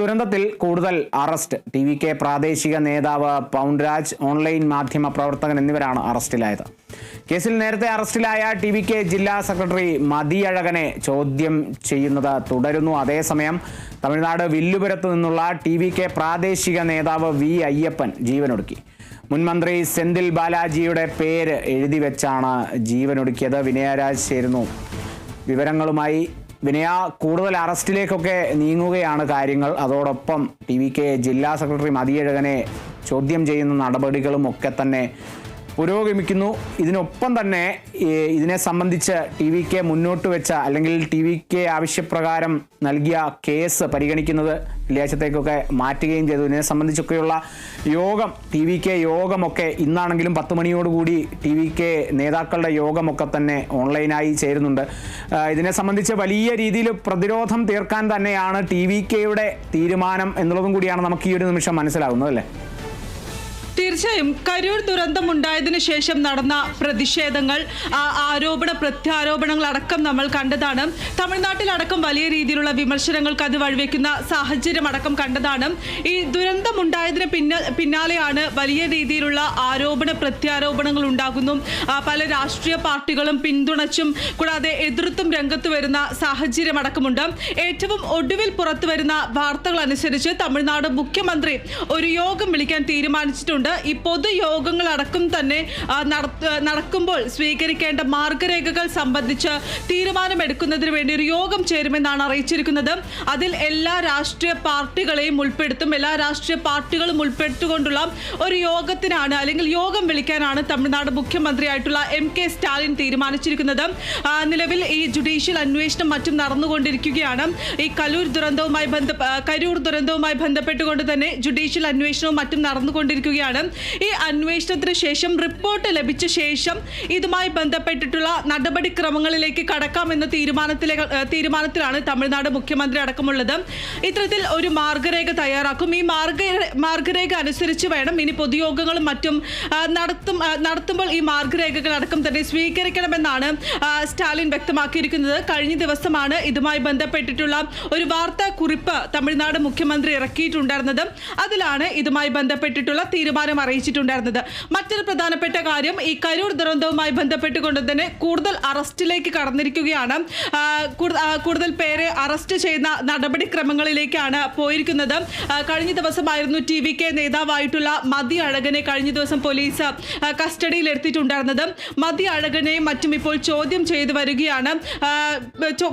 ദുരന്തത്തിൽ കൂടുതൽ arrest. T V K പ്രാദേശിക നേതാവ് പൗൺരാജ് ഓൺലൈൻ മാധ്യമ പ്രവർത്തകൻ എന്നിവരാണ് അറസ്റ്റിലായത്. കേസിൽ നേരത്തെ അറസ്റ്റിലായ ടി വി കെ ജില്ലാ സെക്രട്ടറി മതിയഴകനെ ചോദ്യം ചെയ്യുന്നത് തുടരുന്നു. അതേസമയം തമിഴ്നാട് വില്ലുപുരത്ത് നിന്നുള്ള ടി വി കെ പ്രാദേശിക നേതാവ് വി അയ്യപ്പൻ ജീവനൊടുക്കി. മുൻമന്ത്രി സെന്തിൽ ബാലാജിയുടെ പേര് എഴുതി വെച്ചാണ് ജീവനൊടുക്കിയത്. വിനയരാജ് ചേരുന്നു. വിവരങ്ങളുമായി വിനയ കൂടുതൽ അറസ്റ്റിലേക്കൊക്കെ നീങ്ങുകയാണ് കാര്യങ്ങൾ. അതോടൊപ്പം ടി വി കെ ജില്ലാ സെക്രട്ടറി മതിയഴകനെ ചോദ്യം ചെയ്യുന്ന നടപടികളും ഒക്കെ തന്നെ പുരോഗമിക്കുന്നു. ഇതിനൊപ്പം തന്നെ ഇതിനെ സംബന്ധിച്ച് ടി വി കെ മുന്നോട്ട് വെച്ച അല്ലെങ്കിൽ ടി വി കെ ആവശ്യപ്രകാരം നൽകിയ കേസ് പരിഗണിക്കുന്നത് വെള്ളിയാഴ്ചത്തേക്കൊക്കെ മാറ്റുകയും ചെയ്തു. ഇതിനെ സംബന്ധിച്ചൊക്കെയുള്ള യോഗം ടി വി കെ യോഗമൊക്കെ ഇന്നാണെങ്കിലും പത്ത് മണിയോടുകൂടി ടി വി കെ നേതാക്കളുടെ യോഗമൊക്കെ തന്നെ ഓൺലൈനായി ചേരുന്നുണ്ട്. ഇതിനെ സംബന്ധിച്ച് വലിയ രീതിയിൽ പ്രതിരോധം തീർക്കാൻ തന്നെയാണ് ടി വി കെയുടെ തീരുമാനം എന്നുള്ളതും കൂടിയാണ് നമുക്ക് ഈ ഒരു നിമിഷം മനസ്സിലാകുന്നത് അല്ലേ? തീർച്ചയായും കരൂർ ദുരന്തം ഉണ്ടായതിനു ശേഷം നടന്ന പ്രതിഷേധങ്ങൾ ആരോപണ പ്രത്യാരോപണങ്ങൾ അടക്കം നമ്മൾ കണ്ടതാണ്. തമിഴ്നാട്ടിലടക്കം വലിയ രീതിയിലുള്ള വിമർശനങ്ങൾക്ക് അത് വഴിവെക്കുന്ന സാഹചര്യം അടക്കം കണ്ടതാണ്. ഈ ദുരന്തമുണ്ടായതിന് പിന്ന പിന്നാലെയാണ് വലിയ രീതിയിലുള്ള ആരോപണ പ്രത്യാരോപണങ്ങൾ ഉണ്ടാകുന്നു. പല രാഷ്ട്രീയ പാർട്ടികളും പിന്തുണച്ചും കൂടാതെ എതിർത്തും രംഗത്ത് വരുന്ന സാഹചര്യം അടക്കമുണ്ട്. ഏറ്റവും ഒടുവിൽ പുറത്തു വരുന്ന വാർത്തകൾ അനുസരിച്ച് തമിഴ്നാട് മുഖ്യമന്ത്രി ഒരു യോഗം വിളിക്കാൻ തീരുമാനിച്ചിട്ടുണ്ട്. ഈ പൊതുയോഗങ്ങൾ അടക്കം തന്നെ നടക്കുമ്പോൾ സ്വീകരിക്കേണ്ട മാർഗരേഖകൾ സംബന്ധിച്ച് തീരുമാനമെടുക്കുന്നതിന് വേണ്ടി ഒരു യോഗം ചേരുമെന്നാണ് അറിയിച്ചിരിക്കുന്നത്. അതിൽ എല്ലാ രാഷ്ട്രീയ പാർട്ടികളെയും ഉൾപ്പെടുത്തും എല്ലാ രാഷ്ട്രീയ പാർട്ടികളും ഉൾപ്പെടുത്തുകൊണ്ടുള്ള ഒരു യോഗത്തിനാണ് അല്ലെങ്കിൽ യോഗം വിളിക്കാനാണ് തമിഴ്നാട് മുഖ്യമന്ത്രിയായിട്ടുള്ള എം കെ സ്റ്റാലിൻ തീരുമാനിച്ചിരിക്കുന്നത്. നിലവിൽ ഈ ജുഡീഷ്യൽ അന്വേഷണം മറ്റും നടന്നുകൊണ്ടിരിക്കുകയാണ്. ഈ കലൂർ ദുരന്തവുമായി ബന്ധ കരൂർ ദുരന്തവുമായി ബന്ധപ്പെട്ടുകൊണ്ട് തന്നെ ജുഡീഷ്യൽ അന്വേഷണവും മറ്റും നടന്നുകൊണ്ടിരിക്കുകയാണ്. ഈ അന്വേഷണത്തിന് ശേഷം റിപ്പോർട്ട് ലഭിച്ച ശേഷം ഇതുമായി ബന്ധപ്പെട്ടിട്ടുള്ള നടപടിക്രമങ്ങളിലേക്ക് കടക്കാമെന്ന തീരുമാനത്തിലെ തീരുമാനത്തിലാണ് തമിഴ്നാട് മുഖ്യമന്ത്രി അടക്കമുള്ളത്. ഇത്തരത്തിൽ ഒരു മാർഗരേഖ തയ്യാറാക്കും. ഈ മാർഗ മാർഗരേഖ അനുസരിച്ച് വേണം ഇനി പൊതുയോഗങ്ങളും മറ്റും നടത്തും നടത്തുമ്പോൾ ഈ മാർഗരേഖകൾ അടക്കം തന്നെ സ്വീകരിക്കണമെന്നാണ് സ്റ്റാലിൻ വ്യക്തമാക്കിയിരിക്കുന്നത്. കഴിഞ്ഞ ദിവസമാണ് ഇതുമായി ബന്ധപ്പെട്ടിട്ടുള്ള ഒരു വാർത്താ കുറിപ്പ് തമിഴ്നാട് മുഖ്യമന്ത്രി ഇറക്കിയിട്ടുണ്ടായിരുന്നത്. അതിലാണ് ഇതുമായി ബന്ധപ്പെട്ടിട്ടുള്ള തീരുമാനം അറിയിച്ചിട്ടുണ്ടായിരുന്നത്. മറ്റൊരു പ്രധാനപ്പെട്ട കാര്യം ഈ കരൂർ ദുരന്തവുമായി ബന്ധപ്പെട്ടുകൊണ്ട് തന്നെ കൂടുതൽ അറസ്റ്റിലേക്ക് കടന്നിരിക്കുകയാണ്. കൂടുതൽ പേരെ അറസ്റ്റ് ചെയ്യുന്ന നടപടിക്രമങ്ങളിലേക്കാണ് പോയിരിക്കുന്നത്. കഴിഞ്ഞ ദിവസമായിരുന്നു ടി വി കെ നേതാവായിട്ടുള്ള മതി അഴകനെ കഴിഞ്ഞ ദിവസം പോലീസ് കസ്റ്റഡിയിൽ എടുത്തിട്ടുണ്ടായിരുന്നത് മതി അഴകനെയും മറ്റും ഇപ്പോൾ ചോദ്യം ചെയ്തു വരികയാണ്.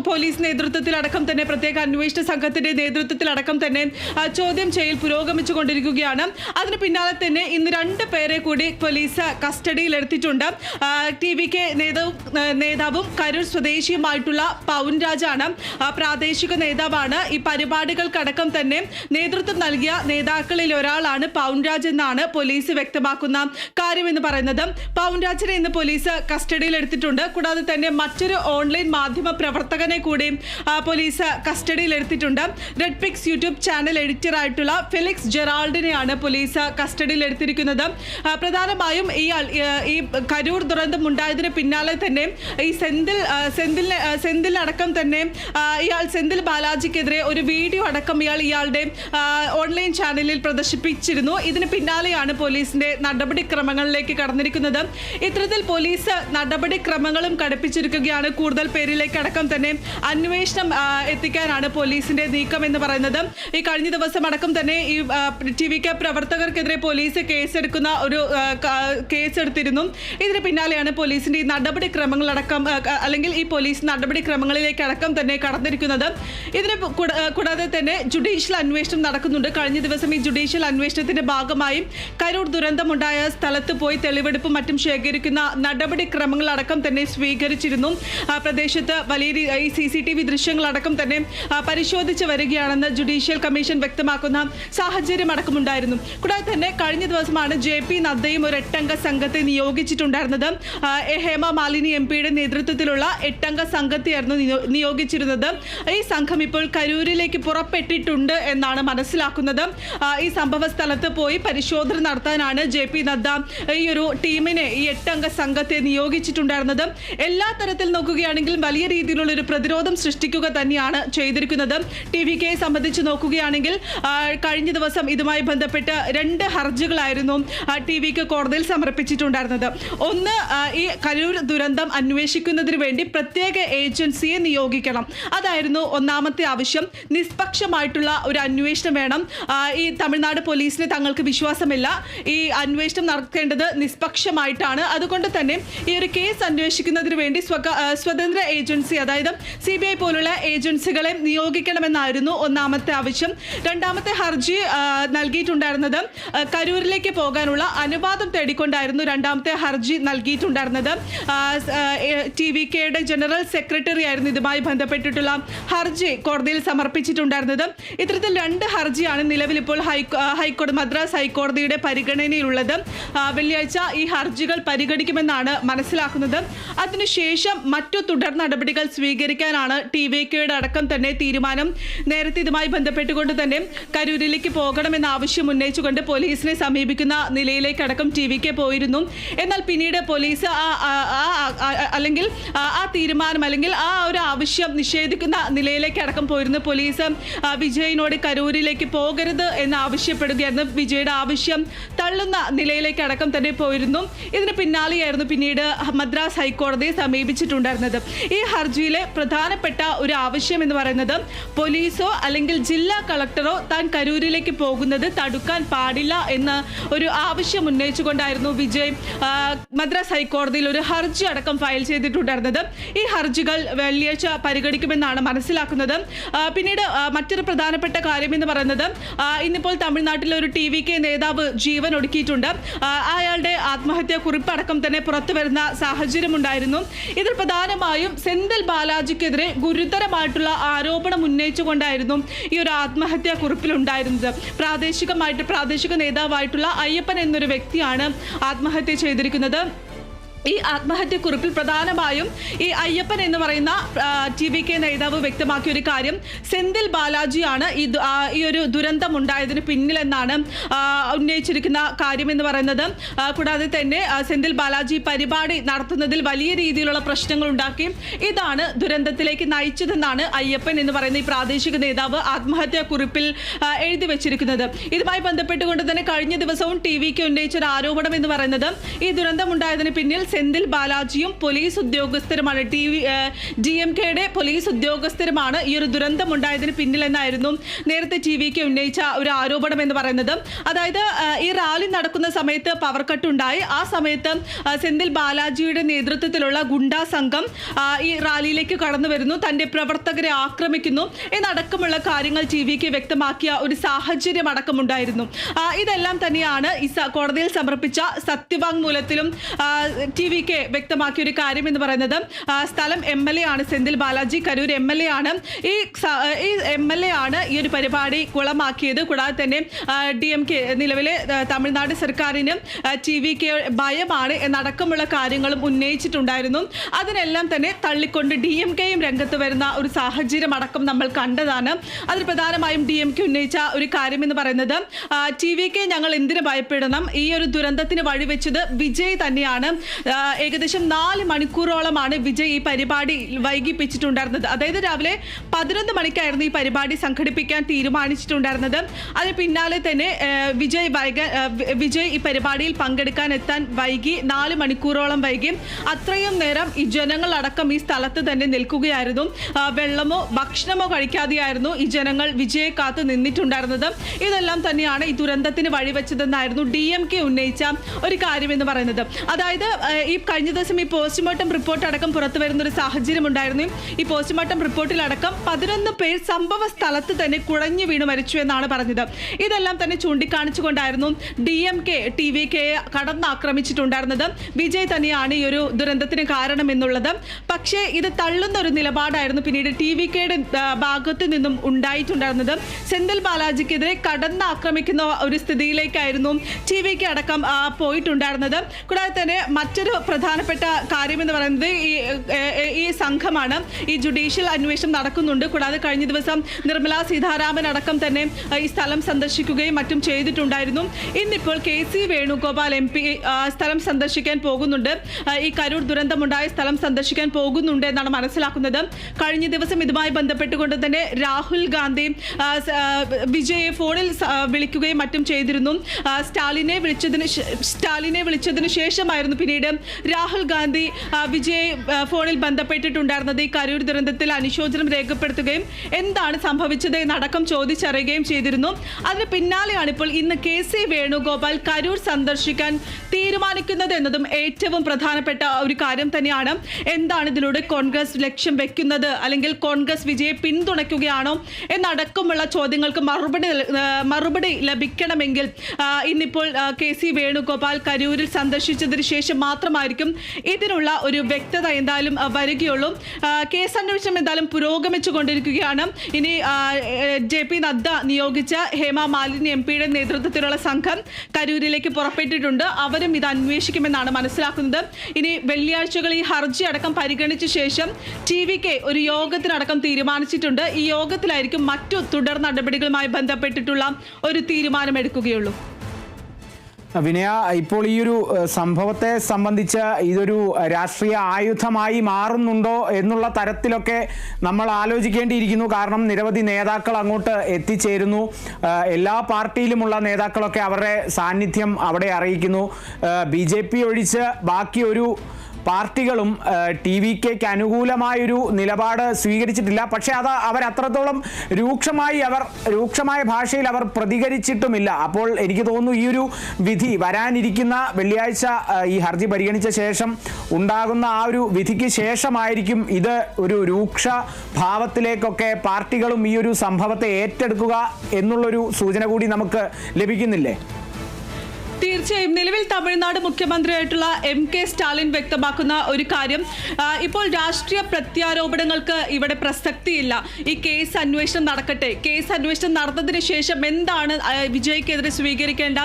പോലീസ് നേതൃത്വത്തിലടക്കം തന്നെ പ്രത്യേക അന്വേഷണ സംഘത്തിന്റെ നേതൃത്വത്തിലടക്കം തന്നെ ചോദ്യം ചെയ്യൽ പുരോഗമിച്ചു കൊണ്ടിരിക്കുകയാണ് അതിന് പിന്നാലെ തന്നെ ഇന്ന് രണ്ട് പേരെ കൂടി പോലീസ് കസ്റ്റഡിയിൽ എടുത്തിട്ടുണ്ട്. ടി വി കെ നേതാവും നേതാവും കരൂർ സ്വദേശിയുമായിട്ടുള്ള പൗൻ രാജാണ്. പ്രാദേശിക നേതാവാണ്. ഈ പരിപാടികൾക്കടക്കം തന്നെ നേതൃത്വം നൽകിയ നേതാക്കളിൽ ഒരാളാണ് പൗൻ രാജ് എന്നാണ് പോലീസ് വ്യക്തമാക്കുന്ന കാര്യമെന്ന് പറയുന്നത്. പൗൻ രാജിനെ ഇന്ന് പോലീസ് കസ്റ്റഡിയിൽ എടുത്തിട്ടുണ്ട്. കൂടാതെ തന്നെ മറ്റൊരു ഓൺലൈൻ മാധ്യമ പ്രവർത്തകനെ കൂടി പോലീസ് കസ്റ്റഡിയിൽ എടുത്തിട്ടുണ്ട്. Red Pix YouTube channel editor ആയിട്ടുള്ള ഫെലിക്സ് ജെറാൾഡിനെയാണ് പോലീസ് കസ്റ്റഡിയിൽ എടുത്തിരിക്കുന്നത്. പ്രധാനമായും ഇയാൾ ഈ കരൂർ ദുരന്തം ഉണ്ടായതിന് പിന്നാലെ തന്നെ ഈ സെന്തിൽ സെന്തിൽ സെന്തിൽ അടക്കം തന്നെ ഇയാൾ സെന്തിൽ ബാലാജിക്കെതിരെ ഒരു വീഡിയോ അടക്കം ഇയാൾ ഇയാളുടെ ഓൺലൈൻ ചാനലിൽ പ്രദർശിപ്പിച്ചിരുന്നു. ഇതിന് പിന്നാലെയാണ് പോലീസിന്റെ നടപടിക്രമങ്ങളിലേക്ക് കടന്നിരിക്കുന്നത്. ഇത്തരത്തിൽ പോലീസ് നടപടിക്രമങ്ങളും കടുപ്പിച്ചിരിക്കുകയാണ്. കൂടുതൽ പേരിലേക്ക് അടക്കം തന്നെ അന്വേഷണം എത്തിക്കാനാണ് പോലീസിന്റെ നീക്കം എന്ന് പറയുന്നത്. ഈ കഴിഞ്ഞ ദിവസം അടക്കം തന്നെ ഈ ടി വി കെ പ്രവർത്തകർക്കെതിരെ പോലീസ് കേസെടുക്കുന്ന ഒരു കേസെടുത്തിരുന്നു. ഇതിന് പിന്നാലെയാണ് പോലീസിന്റെ ഈ നടപടിക്രമങ്ങളടക്കം അല്ലെങ്കിൽ ഈ പോലീസ് നടപടിക്രമങ്ങളിലേക്ക് അടക്കം തന്നെ കടന്നിരിക്കുന്നത്. ഇതിന് കൂടാതെ തന്നെ ജുഡീഷ്യൽ അന്വേഷണം നടക്കുന്നുണ്ട്. കഴിഞ്ഞ ദിവസം ഈ ജുഡീഷ്യൽ അന്വേഷണത്തിന്റെ ഭാഗമായി കരൂർ ദുരന്തമുണ്ടായ സ്ഥലത്ത് പോയി തെളിവെടുപ്പ് മറ്റും ശേഖരിക്കുന്ന നടപടിക്രമങ്ങളടക്കം തന്നെ സ്വീകരിച്ചിരുന്നു. പ്രദേശത്ത് വലിയ ഈ സി സി ടി വി ദൃശ്യങ്ങളടക്കം തന്നെ പരിശോധിച്ച് വരികയാണെന്ന് ജുഡീഷ്യൽ കമ്മീഷൻ വ്യക്തമാക്കുന്ന സാഹചര്യം അടക്കമുണ്ടായിരുന്നു കൂടാതെ തന്നെ കഴിഞ്ഞ ദിവസമാണ് ജെ പി നദ്ദയും ഒരു എട്ടംഗ സംഘത്തെ നിയോഗിച്ചിട്ടുണ്ടായിരുന്നത്. ഹേമ മാലിനി എം പിയുടെ നേതൃത്വത്തിലുള്ള എട്ടംഗ സംഘത്തെയായിരുന്നു നിയോഗിച്ചിരുന്നത്. ഈ സംഘം ഇപ്പോൾ കരൂരിലേക്ക് പുറപ്പെട്ടിട്ടുണ്ട് എന്നാണ് മനസ്സിലാക്കുന്നത്. ഈ സംഭവ സ്ഥലത്ത് പോയി പരിശോധന നടത്താനാണ് ജെ പി നദ്ദ ഈ ഒരു ടീമിനെ ഈ എട്ടംഗ സംഘത്തെ നിയോഗിച്ചിട്ടുണ്ടായിരുന്നത്. എല്ലാ തരത്തിൽ നോക്കുകയാണെങ്കിൽ വലിയ രീതിയിലുള്ള ഒരു പ്രതിരോധം സൃഷ്ടിക്കുക തന്നെയാണ് ചെയ്തിരിക്കുന്നത്. ടി വി കെയെ സംബന്ധിച്ച് നോക്കുകയാണെങ്കിൽ കഴിഞ്ഞ ദിവസം ഇതുമായി ബന്ധപ്പെട്ട് രണ്ട് ഹർജികളായിരുന്നു ടി വിക്ക് കോടതിയിൽ സമർപ്പിച്ചിട്ടുണ്ടായിരുന്നത്. ഒന്ന് ഈ കരൂർ ദുരന്തം അന്വേഷിക്കുന്നതിന് വേണ്ടി പ്രത്യേക ഏജൻസിയെ നിയോഗിക്കണം. അതായിരുന്നു ഒന്നാമത്തെ ആവശ്യം. നിഷ്പക്ഷമായിട്ടുള്ള ഒരു അന്വേഷണം വേണം. ഈ തമിഴ്നാട് പോലീസിന് തങ്ങൾക്ക് വിശ്വാസമില്ല. ഈ അന്വേഷണം നടത്തേണ്ടത് നിഷ്പക്ഷമായിട്ടാണ്. അതുകൊണ്ട് തന്നെ ഈ ഒരു കേസ് അന്വേഷിക്കുന്നതിന് വേണ്ടി സ്വതന്ത്ര ഏജൻസി അതായത് സി ബി ഐ പോലുള്ള ഏജൻസികളെ നിയോഗിക്കണമെന്നായിരുന്നു ഒന്നാമത്തെ ആവശ്യം. രണ്ടാമത്തെ ഹർജി നൽകിയിട്ടുണ്ടായിരുന്നത് ആ, കരൂരിലേക്ക് പോകാനുള്ള അനുവാദം തേടിക്കൊണ്ടായിരുന്നു രണ്ടാമത്തെ ഹർജി നൽകിയിട്ടുണ്ടായിരുന്നത്. ടി വി കെയുടെ ജനറൽ സെക്രട്ടറി ആയിരുന്നു ഇതുമായി ബന്ധപ്പെട്ടിട്ടുള്ള ഹർജി കോടതിയിൽ സമർപ്പിച്ചിട്ടുണ്ടായിരുന്നത്. ഇത്തരത്തിൽ രണ്ട് ഹർജിയാണ് നിലവിൽ ഇപ്പോൾ ഹൈക്കോടതി മദ്രാസ് ഹൈക്കോടതിയുടെ പരിഗണനയിലുള്ളത്. വെള്ളിയാഴ്ച ഈ ഹർജികൾ പരിഗണിക്കുമെന്നാണ് മനസ്സിലാക്കുന്നത്. അതിനുശേഷം മറ്റു തുടർ നടപടികൾ സ്വീകരിക്കാനാണ് ടി വി കെയുടെ അടക്കം തന്നെ തീരുമാനം. നേരത്തെ ഇതുമായി ബന്ധപ്പെട്ടുകൊണ്ട് തന്നെ കരൂരിലേക്ക് പോകണമെന്ന ആവശ്യം ഉന്നയിച്ചുകൊണ്ട് പോലീസിനെ സമീപിക്കുന്ന നിലയിലേക്ക് അടക്കം ടി വിക്ക് പോയിരുന്നു. എന്നാൽ പിന്നീട് പോലീസ് അല്ലെങ്കിൽ ആ തീരുമാനം അല്ലെങ്കിൽ ആ ഒരു ആവശ്യം നിഷേധിക്കുന്ന നിലയിലേക്ക് അടക്കം പോയിരുന്നു. പോലീസ് വിജയിനോട് കരൂരിലേക്ക് പോകരുത് എന്ന് ആവശ്യപ്പെടുകയായിരുന്നു. വിജയുടെ ആവശ്യം തള്ളുന്ന നിലയിലേക്ക് അടക്കം തന്നെ പോയിരുന്നു. ഇതിന് പിന്നാലെയായിരുന്നു പിന്നീട് മദ്രാസ് ഹൈക്കോടതിയെ സമീപിച്ചിട്ടുണ്ടായിരുന്നത്. ഈ ഹർജിയിലെ പ്രധാനപ്പെട്ട ഒരു ആവശ്യം എന്ന് പറയുന്നത് പോലീസോ അല്ലെങ്കിൽ ജില്ലാ കളക്ടറോ താൻ കരൂരിലേക്ക് പോകുന്നത് തടുക്കാൻ പാടില്ല എന്ന ഒരു ആവശ്യം ഉന്നയിച്ചുകൊണ്ടായിരുന്നു വിജയ് മദ്രാസ് ഹൈക്കോടതിയിൽ ഒരു ഹർജി അടക്കം ഫയൽ ചെയ്തിട്ടുണ്ടായിരുന്നത്. ഈ ഹർജികൾ വെള്ളിയാഴ്ച പരിഗണിക്കുമെന്നാണ് മനസ്സിലാക്കുന്നത്. പിന്നീട് മറ്റൊരു പ്രധാനപ്പെട്ട കാര്യം എന്ന് പറയുന്നത് ഇന്നിപ്പോൾ തമിഴ്നാട്ടിലെ ഒരു ടി വി കെ നേതാവ് ജീവൻ ഒടുക്കിയിട്ടുണ്ട്. അയാളുടെ ആത്മഹത്യാ കുറിപ്പടക്കം തന്നെ പുറത്തു വരുന്ന സാഹചര്യമുണ്ടായിരുന്നു. ഇതിൽ പ്രധാനമായും സെന്തൽ ബാലാജിക്കെതിരെ ഗുരുതരമായിട്ടുള്ള ആരോപണം ഉന്നയിച്ചുകൊണ്ടായിരുന്നു ഈ ഒരു ആത്മഹത്യാ കുറിപ്പിലുണ്ടായിരുന്നത്. പ്രാദേശികമായിട്ട് പ്രാദേശിക നേതാവായിട്ടുള്ള അയ്യപ്പൻ എന്നൊരു വ്യക്തിയാണ് ആത്മഹത്യ ചെയ്തിരിക്കുന്നത്. ഈ ആത്മഹത്യക്കുറിപ്പിൽ പ്രധാനമായും ഈ അയ്യപ്പൻ എന്ന് പറയുന്ന ടി വി കെ നേതാവ് വ്യക്തമാക്കിയ ഒരു കാര്യം. സെന്തിൽ ബാലാജിയാണ് ഈ ഈ ഒരു ദുരന്തം ഉണ്ടായതിന് പിന്നിലെന്നാണ് ഉന്നയിച്ചിരിക്കുന്ന കാര്യം എന്ന് പറയുന്നത് കൂടാതെ തന്നെ സെന്തിൽ ബാലാജി പരിപാടി നടത്തുന്നതിൽ വലിയ രീതിയിലുള്ള പ്രശ്നങ്ങൾ ഉണ്ടാക്കി ഇതാണ് ദുരന്തത്തിലേക്ക് നയിച്ചതെന്നാണ് അയ്യപ്പൻ എന്ന് പറയുന്ന ഈ പ്രാദേശിക നേതാവ് ആത്മഹത്യാ കുറിപ്പിൽ എഴുതി വെച്ചിരിക്കുന്നത്. ഇതുമായി ബന്ധപ്പെട്ടുകൊണ്ട് തന്നെ കഴിഞ്ഞ ദിവസവും ടി വിക്ക് ഉന്നയിച്ച ഒരു ആരോപണം എന്ന് പറയുന്നത് ഈ ദുരന്തം ഉണ്ടായതിന് പിന്നിൽ സെന്തിൽ ബാലാജിയും പോലീസ് ഉദ്യോഗസ്ഥരുമാണ്. ടി വി ഡി എം കെയുടെ പോലീസ് ഉദ്യോഗസ്ഥരുമാണ് ഈ ഒരു ദുരന്തമുണ്ടായതിന് പിന്നിലെന്നായിരുന്നു നേരത്തെ ടി വിക്ക് ഉന്നയിച്ച ഒരു ആരോപണം എന്ന് പറയുന്നത്. അതായത് ഈ റാലി നടക്കുന്ന സമയത്ത് പവർ കട്ട് ഉണ്ടായി ആ സമയത്ത് സെന്തിൽ ബാലാജിയുടെ നേതൃത്വത്തിലുള്ള ഗുണ്ടാ സംഘം ഈ റാലിയിലേക്ക് കടന്നു വരുന്നു. തന്റെ പ്രവർത്തകരെ ആക്രമിക്കുന്നു. എന്നടക്കമുള്ള കാര്യങ്ങൾ ടി വിക്ക് വ്യക്തമാക്കിയ ഒരു സാഹചര്യം അടക്കമുണ്ടായിരുന്നു. ഇതെല്ലാം തന്നെയാണ് ഈ കോടതിയിൽ സമർപ്പിച്ച സത്യവാങ്മൂലത്തിലും ടി വി കെ വ്യക്തമാക്കിയ ഒരു കാര്യം എന്ന് പറയുന്നത് സ്ഥലം എം എൽ എ ആണ് Senthil Balaji Karur M L A ആണ്. ഈ ഈ എം എൽ എ ആണ് ഈ ഒരു പരിപാടി കുളമാക്കിയത്. കൂടാതെ തന്നെ ഡി എം കെ നിലവിലെ തമിഴ്നാട് സർക്കാരിന് ടി വി കെ ഭയമാണ് എന്നടക്കമുള്ള കാര്യങ്ങളും ഉന്നയിച്ചിട്ടുണ്ടായിരുന്നു. അതിനെല്ലാം തന്നെ തള്ളിക്കൊണ്ട് ഡി എം കെയും രംഗത്ത് വരുന്ന ഒരു സാഹചര്യം അടക്കം നമ്മൾ കണ്ടതാണ്. അതിൽ പ്രധാനമായും ഡി എം കെ ഉന്നയിച്ച ഒരു കാര്യം എന്ന് പറയുന്നത് ടി വി കെ ഞങ്ങൾ എന്തിനു ഭയപ്പെടണം? ഈ ഒരു ദുരന്തത്തിന് വഴിവെച്ചത് വിജയ് തന്നെയാണ്. ഏകദേശം നാല് മണിക്കൂറോളമാണ് വിജയ് ഈ പരിപാടി വൈകിപ്പിച്ചിട്ടുണ്ടായിരുന്നത്. അതായത് രാവിലെ പതിനൊന്ന് മണിക്കായിരുന്നു ഈ പരിപാടി സംഘടിപ്പിക്കാൻ തീരുമാനിച്ചിട്ടുണ്ടായിരുന്നത്. അതിന് പിന്നാലെ തന്നെ വിജയ് വൈക വിജയ് ഈ പരിപാടിയിൽ പങ്കെടുക്കാൻ എത്താൻ വൈകി നാല് മണിക്കൂറോളം വൈകി. അത്രയും നേരം ഈ ജനങ്ങളടക്കം ഈ സ്ഥലത്ത് തന്നെ നിൽക്കുകയായിരുന്നു. വെള്ളമോ ഭക്ഷണമോ കഴിക്കാതെയായിരുന്നു ഈ ജനങ്ങൾ വിജയെ കാത്ത് നിന്നിട്ടുണ്ടായിരുന്നത്. ഇതെല്ലാം തന്നെയാണ് ഈ ദുരന്തത്തിന് വഴിവെച്ചതെന്നായിരുന്നു ഡി എം കെ ഉന്നയിച്ച ഒരു കാര്യം എന്ന് പറയുന്നത്. അതായത് ഈ കഴിഞ്ഞ ദിവസം ഈ പോസ്റ്റ്മോർട്ടം റിപ്പോർട്ട് അടക്കം പുറത്തു വരുന്ന ഒരു സാഹചര്യം ഉണ്ടായിരുന്നു. ഈ പോസ്റ്റ്മോർട്ടം റിപ്പോർട്ടിലടക്കം പതിനൊന്ന് പേർ സംഭവ സ്ഥലത്ത് തന്നെ കുഴഞ്ഞു വീണ് മരിച്ചു എന്നാണ് പറഞ്ഞത്. ഇതെല്ലാം തന്നെ ചൂണ്ടിക്കാണിച്ചുകൊണ്ടായിരുന്നു D M K T V K കടന്നാക്രമിച്ചിട്ടുണ്ടായിരുന്നത്. Vijay തന്നെയാണ് ഈ ഒരു ദുരന്തത്തിന് കാരണം എന്നുള്ളത് പക്ഷേ ഇത് തള്ളുന്ന ഒരു നിലപാടായിരുന്നു പിന്നീട് ടി വി കെയുടെ ഭാഗത്തു നിന്നും ഉണ്ടായിട്ടുണ്ടായിരുന്നത്. സെന്തിൽ ബാലാജിക്കെതിരെ കടന്നാക്രമിക്കുന്ന ഒരു സ്ഥിതിയിലേക്കായിരുന്നു ടി വി കെ അടക്കം പോയിട്ടുണ്ടായിരുന്നത്. കൂടാതെ തന്നെ മറ്റൊരു പ്രധാനപ്പെട്ട കാര്യം എന്ന് പറയുന്നത് ഈ ഈ സംഘമാണ് ഈ ജുഡീഷ്യൽ അന്വേഷണം നടക്കുന്നുണ്ട്. കൂടാതെ കഴിഞ്ഞ ദിവസം നിർമ്മല സീതാരാമൻ അടക്കം തന്നെ ഈ സ്ഥലം സന്ദർശിക്കുകയും മറ്റും ചെയ്തിട്ടുണ്ടായിരുന്നു. ഇന്നിപ്പോൾ K C Venugopal M P സ്ഥലം സന്ദർശിക്കാൻ പോകുന്നുണ്ട്. ഈ കരൂർ ദുരന്തമുണ്ടായ സ്ഥലം സന്ദർശിക്കാൻ പോകുന്നുണ്ട് എന്നാണ് മനസ്സിലാക്കുന്നത്. കഴിഞ്ഞ ദിവസം ഇതുമായി ബന്ധപ്പെട്ടുകൊണ്ട് തന്നെ രാഹുൽ ഗാന്ധി വിജയെ ഫോണിൽ വിളിക്കുകയും മറ്റും ചെയ്തിരുന്നു. സ്റ്റാലിനെ വിളിച്ചതിന് സ്റ്റാലിനെ വിളിച്ചതിന് ശേഷമായിരുന്നു പിന്നീട് രാഹുൽ ഗാന്ധി വിജയ് ഫോണിൽ ബന്ധപ്പെട്ട് ബന്ധപ്പെട്ടിട്ടുണ്ടായിരുന്നത് ഈ കരൂർ ദുരന്തത്തിൽ അനുശോചനം രേഖപ്പെടുത്തുകയും എന്താണ് സംഭവിച്ചത് എന്നടക്കം ചോദിച്ചറിയുകയും ചെയ്തിരുന്നു. അതിന് പിന്നാലെയാണ് ഇപ്പോൾ ഇന്ന് കെ സി വേണുഗോപാൽ കരൂർ സന്ദർശിക്കാൻ തീരുമാനിക്കുന്നത് എന്നതും ഏറ്റവും പ്രധാനപ്പെട്ട ഒരു കാര്യം തന്നെയാണ്. എന്താണ് ഇതിലൂടെ കോൺഗ്രസ് ലക്ഷ്യം വെക്കുന്നത്? അല്ലെങ്കിൽ കോൺഗ്രസ് വിജയെ പിന്തുണയ്ക്കുകയാണോ? എന്നടക്കമുള്ള ചോദ്യങ്ങൾക്ക് മറുപടി മറുപടി ലഭിക്കണമെങ്കിൽ ഇന്നിപ്പോൾ കെ സി വേണുഗോപാൽ കരൂരിൽ സന്ദർശിച്ചതിന് ശേഷം മാത്രമായിരിക്കും ഇതിനുള്ള ഒരു വ്യക്തത എന്തായാലും വരികയുള്ളൂ. കേസ് അന്വേഷണം എന്തായാലും പുരോഗമിച്ചു കൊണ്ടിരിക്കുകയാണ് ഇനി ജെ പി നദ്ദ നിയോഗിച്ച ഹേമ മാലിനി എം പിയുടെ നേതൃത്വത്തിലുള്ള സംഘം കരൂരിലേക്ക് പുറപ്പെട്ടിട്ടുണ്ട്. അവരും ഇത് അന്വേഷിക്കുമെന്നാണ് മനസ്സിലാക്കുന്നത്. ഇനി വെള്ളിയാഴ്ചകൾ ഈ ഹർജി അടക്കം പരിഗണിച്ച ശേഷം ടി വിക്ക് ഒരു യോഗത്തിനടക്കം തീരുമാനിച്ചിട്ടുണ്ട്. ഈ യോഗത്തിലായിരിക്കും മറ്റു തുടർ നടപടികളുമായി ബന്ധപ്പെട്ടിട്ടുള്ള ഒരു തീരുമാനമെടുക്കുകയുള്ളൂ. വിനയ ഇപ്പോൾ ഈ ഒരു സംഭവത്തെ സംബന്ധിച്ച് ഇതൊരു രാഷ്ട്രീയ ആയുധമായി മാറുന്നുണ്ടോ എന്നുള്ള തരത്തിലൊക്കെ നമ്മൾ ആലോചിക്കേണ്ടിയിരിക്കുന്നു. കാരണം നിരവധി നേതാക്കൾ അങ്ങോട്ട് എത്തിച്ചേരുന്നു. എല്ലാ പാർട്ടിയിലുമുള്ള നേതാക്കളൊക്കെ അവരുടെ സാന്നിധ്യം അവിടെ അറിയിക്കുന്നു. ബി ഒഴിച്ച് ബാക്കി ഒരു പാർട്ടികളും ടി വി കെക്ക് അനുകൂലമായൊരു നിലപാട് സ്വീകരിച്ചിട്ടില്ല. പക്ഷേ അത് അവർ അത്രത്തോളം രൂക്ഷമായി അവർ രൂക്ഷമായ ഭാഷയിൽ അവർ പ്രതികരിച്ചിട്ടുമില്ല. അപ്പോൾ എനിക്ക് തോന്നുന്നു ഈ ഒരു വിധി വരാനിരിക്കുന്ന വെള്ളിയാഴ്ച ഈ ഹർജി പരിഗണിച്ച ശേഷം ഉണ്ടാകുന്ന ആ ഒരു വിധിക്ക് ശേഷമായിരിക്കും ഇത് ഒരു രൂക്ഷ ഭാവത്തിലേക്കൊക്കെ പാർട്ടികളും ഈ ഒരു സംഭവത്തെ ഏറ്റെടുക്കുക എന്നുള്ളൊരു സൂചന കൂടി നമുക്ക് ലഭിക്കുന്നില്ലേ? തീർച്ചയായും നിലവിൽ തമിഴ്നാട് മുഖ്യമന്ത്രിയായിട്ടുള്ള എം കെ സ്റ്റാലിൻ വ്യക്തമാക്കുന്ന ഒരു കാര്യം ഇപ്പോൾ രാഷ്ട്രീയ പ്രത്യാരോപണങ്ങൾക്ക് ഇവിടെ പ്രസക്തിയില്ല. ഈ കേസ് അന്വേഷണം നടക്കട്ടെ. കേസ് അന്വേഷണം നടന്നതിന് ശേഷം എന്താണ് വിജയ്ക്കെതിരെ സ്വീകരിക്കേണ്ട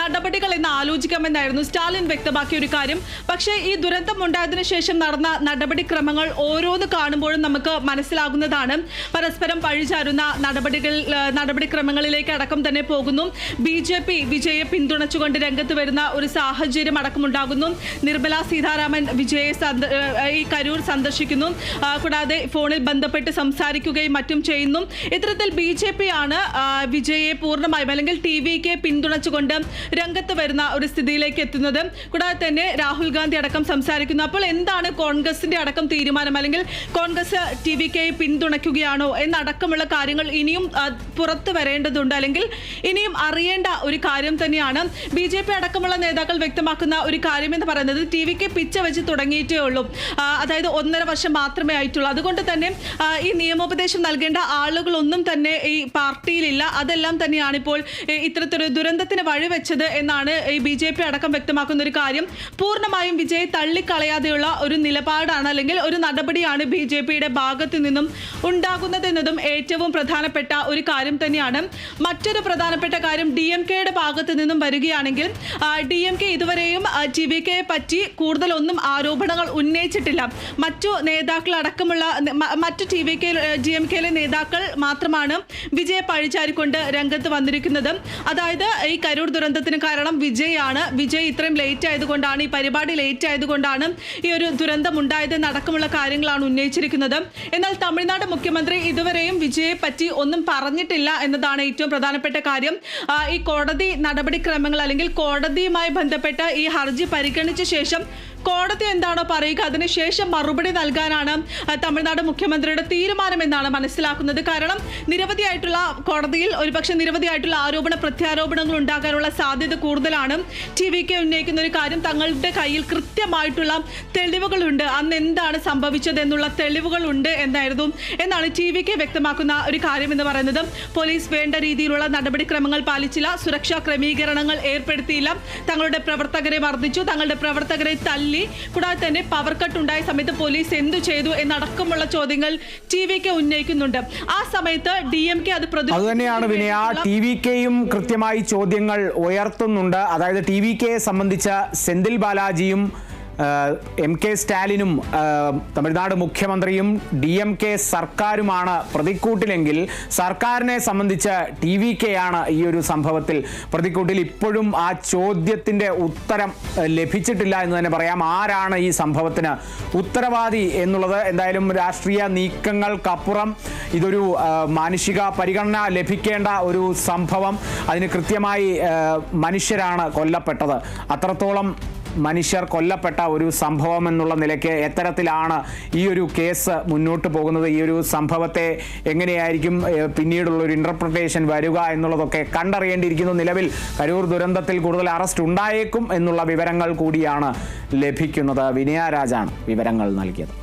നടപടികൾ എന്ന് ആലോചിക്കാമെന്നായിരുന്നു സ്റ്റാലിൻ വ്യക്തമാക്കിയ ഒരു കാര്യം. പക്ഷേ ഈ ദുരന്തം ഉണ്ടായതിനു ശേഷം നടന്ന നടപടിക്രമങ്ങൾ ഓരോന്ന് കാണുമ്പോഴും നമുക്ക് മനസ്സിലാകുന്നതാണ്. പരസ്പരം പഴിചാരുന്ന നടപടികൾ നടപടിക്രമങ്ങളിലേക്ക് അടക്കം തന്നെ പോകുന്നു. ബി ജെ പി വിജയെ പിന്തുണച്ചുകൊണ്ട് രംഗത്ത് വരുന്ന ഒരു സാഹചര്യം അടക്കമുണ്ടാകുന്നു. നിർമ്മല സീതാരാമൻ വിജയെ ഈ കരൂർ സന്ദർശിക്കുന്നു. കൂടാതെ ഫോണിൽ ബന്ധപ്പെട്ട് സംസാരിക്കുകയും മറ്റും ചെയ്യുന്നു. ഇത്തരത്തിൽ ബി ജെ പി ആണ് വിജയെ പൂർണമായും അല്ലെങ്കിൽ ടി വിക്ക് പിന്തുണച്ചുകൊണ്ട് രംഗത്ത് വരുന്ന ഒരു സ്ഥിതിയിലേക്ക് എത്തുന്നത്. കൂടാതെ തന്നെ രാഹുൽ ഗാന്ധി അടക്കം സംസാരിക്കുന്നു. അപ്പോൾ എന്താണ് കോൺഗ്രസിന്റെ അടക്കം തീരുമാനം അല്ലെങ്കിൽ കോൺഗ്രസ് ടി വി കെ പിന്തുണയ്ക്കുകയാണോ എന്നടക്കമുള്ള കാര്യങ്ങൾ ഇനിയും പുറത്തു വരേണ്ടതുണ്ട്. അല്ലെങ്കിൽ ഇനിയും അറിയേണ്ട ഒരു കാര്യം തന്നെയാണ്. ബി ജെ പി അടക്കമുള്ള നേതാക്കൾ വ്യക്തമാക്കുന്ന ഒരു കാര്യം എന്ന് പറയുന്നത് ടി വിക്ക് പിച്ച വെച്ച് തുടങ്ങിയിട്ടേ ഉള്ളൂ. അതായത് ഒന്നര വർഷം മാത്രമേ ആയിട്ടുള്ളൂ. അതുകൊണ്ട് തന്നെ ഈ നിയമോപദേശം നൽകേണ്ട ആളുകളൊന്നും തന്നെ ഈ പാർട്ടിയിലില്ല. അതെല്ലാം തന്നെയാണ് ഇപ്പോൾ ഇത്തരത്തിലൊരു ദുരന്തത്തിന് വഴിവെച്ചത് എന്നാണ് ഈ ബി ജെ പി അടക്കം വ്യക്തമാക്കുന്ന ഒരു കാര്യം. പൂർണമായും വിജയ് തള്ളിക്കളയാതെയുള്ള ഒരു നിലപാടാണ് അല്ലെങ്കിൽ ഒരു നടപടിയാണ് ബി ജെ പിയുടെ ഭാഗത്തു നിന്നും ഉണ്ടാകുന്നതെന്നതും ഏറ്റവും പ്രധാനപ്പെട്ട ഒരു കാര്യം തന്നെയാണ്. മറ്റൊരു പ്രധാനപ്പെട്ട കാര്യം ഡി എം കെയുടെ ഭാഗത്തു നിന്നും വരികയാണെങ്കിൽ ഡി എം കെ ഇതുവരെയും ടി വി കെയെ പറ്റി കൂടുതലൊന്നും ആരോപണങ്ങൾ ഉന്നയിച്ചിട്ടില്ല. മറ്റു നേതാക്കൾ അടക്കമുള്ള മറ്റു T V K D M കെയിലെ നേതാക്കൾ മാത്രമാണ് വിജയെ പഴിചാരിക്കൊണ്ട് രംഗത്ത് വന്നിരിക്കുന്നത്. അതായത് ഈ കരൂർ ദുരന്തത്തിന് കാരണം വിജയാണ്. വിജയ് ഇത്രയും ലേറ്റ് ആയതുകൊണ്ടാണ് ഈ പരിപാടി ലേറ്റ് ആയതുകൊണ്ടാണ് ഈ ഒരു ദുരന്തം ഉണ്ടായത് അടക്കമുള്ള കാര്യങ്ങളാണ് ഉന്നയിച്ചിരിക്കുന്നത്. എന്നാൽ തമിഴ്നാട് മുഖ്യമന്ത്രി ഇതുവരെയും വിജയെ പറ്റി ഒന്നും പറഞ്ഞിട്ടില്ല എന്നതാണ് ഏറ്റവും പ്രധാനപ്പെട്ട കാര്യം. ഈ കോടതി നടപടിക്രമങ്ങൾ അല്ലെങ്കിൽ കോടതിയുമായി ബന്ധപ്പെട്ട് ഈ ഹർജി പരിഗണിച്ച ശേഷം കോടതി എന്താണോ പറയുക അതിനുശേഷം മറുപടി നൽകാനാണ് തമിഴ്നാട് മുഖ്യമന്ത്രിയുടെ തീരുമാനം എന്നാണ് മനസ്സിലാക്കുന്നത്. കാരണം നിരവധിയായിട്ടുള്ള കോടതിയിൽ ഒരുപക്ഷെ നിരവധിയായിട്ടുള്ള ആരോപണ പ്രത്യാരോപണങ്ങൾ ഉണ്ടാകാനുള്ള സാധ്യത കൂടുതലാണ്. ടി വി കെ ഉന്നയിക്കുന്ന ഒരു കാര്യം തങ്ങളുടെ കയ്യിൽ കൃത്യമായിട്ടുള്ള തെളിവുകളുണ്ട്. അന്ന് എന്താണ് സംഭവിച്ചത് എന്നുള്ള തെളിവുകളുണ്ട് എന്നായിരുന്നു. എന്നാണ് ടി വി കെ വ്യക്തമാക്കുന്ന ഒരു കാര്യം എന്ന് പറയുന്നത്. പോലീസ് വേണ്ട രീതിയിലുള്ള നടപടിക്രമങ്ങൾ പാലിച്ചില്ല. സുരക്ഷാ ക്രമീകരണങ്ങൾ ഏർപ്പെടുത്തിയില്ല. തങ്ങളുടെ പ്രവർത്തകരെ മർദ്ദിച്ചു. തങ്ങളുടെ പ്രവർത്തകരെ തല്ലി കൂടാതെ തന്നെ പവർ കട്ട് ഉണ്ടായ സമയത്ത് പോലീസ് എന്തു ചെയ്തു എന്നടക്കമുള്ള ചോദ്യങ്ങൾ ടി വി കെ ഉന്നയിക്കുന്നുണ്ട്. ആ സമയത്ത് ഡി എം കെ അത് പ്രതി- അതുതന്നെയാണ് വിനയ. ടി വി കെയും കൃത്യമായി ചോദ്യങ്ങൾ ഉയർത്തുന്നുണ്ട്. അതായത് ടി വി കെയെ സംബന്ധിച്ച സെന്തിൽ ബാലാജിയും എം കെ സ്റ്റാലിനും തമിഴ്നാട് മുഖ്യമന്ത്രിയും ഡി എം കെ സർക്കാരുമാണ് പ്രതിക്കൂട്ടിലെങ്കിൽ സർക്കാരിനെ സംബന്ധിച്ച് ടി വി കെ ആണ് ഈ ഒരു സംഭവത്തിൽ പ്രതിക്കൂട്ടിൽ ഇപ്പോഴും ആ ചോദ്യത്തിന്റെ ഉത്തരം ലഭിച്ചിട്ടില്ല എന്ന് തന്നെ പറയാം. ആരാണ് ഈ സംഭവത്തിന് ഉത്തരവാദി എന്നുള്ളത്? എന്തായാലും രാഷ്ട്രീയ നീക്കങ്ങൾക്കപ്പുറം ഇതൊരു മാനുഷിക പരിഗണന ലഭിക്കേണ്ട ഒരു സംഭവം. അതിന് കൃത്യമായി മനുഷ്യരാണ് കൊല്ലപ്പെട്ടത്. അത്രത്തോളം മനുഷ്യർ കൊല്ലപ്പെട്ട ഒരു സംഭവം എന്നുള്ള നിലയ്ക്ക് എത്തരത്തിലാണ് ഈ ഒരു കേസ് മുന്നോട്ട് പോകുന്നത്. ഈ ഒരു സംഭവത്തെ എങ്ങനെയായിരിക്കും പിന്നീടുള്ള ഒരു ഇന്റർപ്രിട്ടേഷൻ വരിക എന്നുള്ളതൊക്കെ കണ്ടറിയേണ്ടിയിരിക്കുന്നു. നിലവിൽ കരൂർ ദുരന്തത്തിൽ കൂടുതൽ അറസ്റ്റ് ഉണ്ടായേക്കും എന്നുള്ള വിവരങ്ങൾ കൂടിയാണ് ലഭിക്കുന്നത്. വിനയരാജാണ് വിവരങ്ങൾ നൽകിയത്.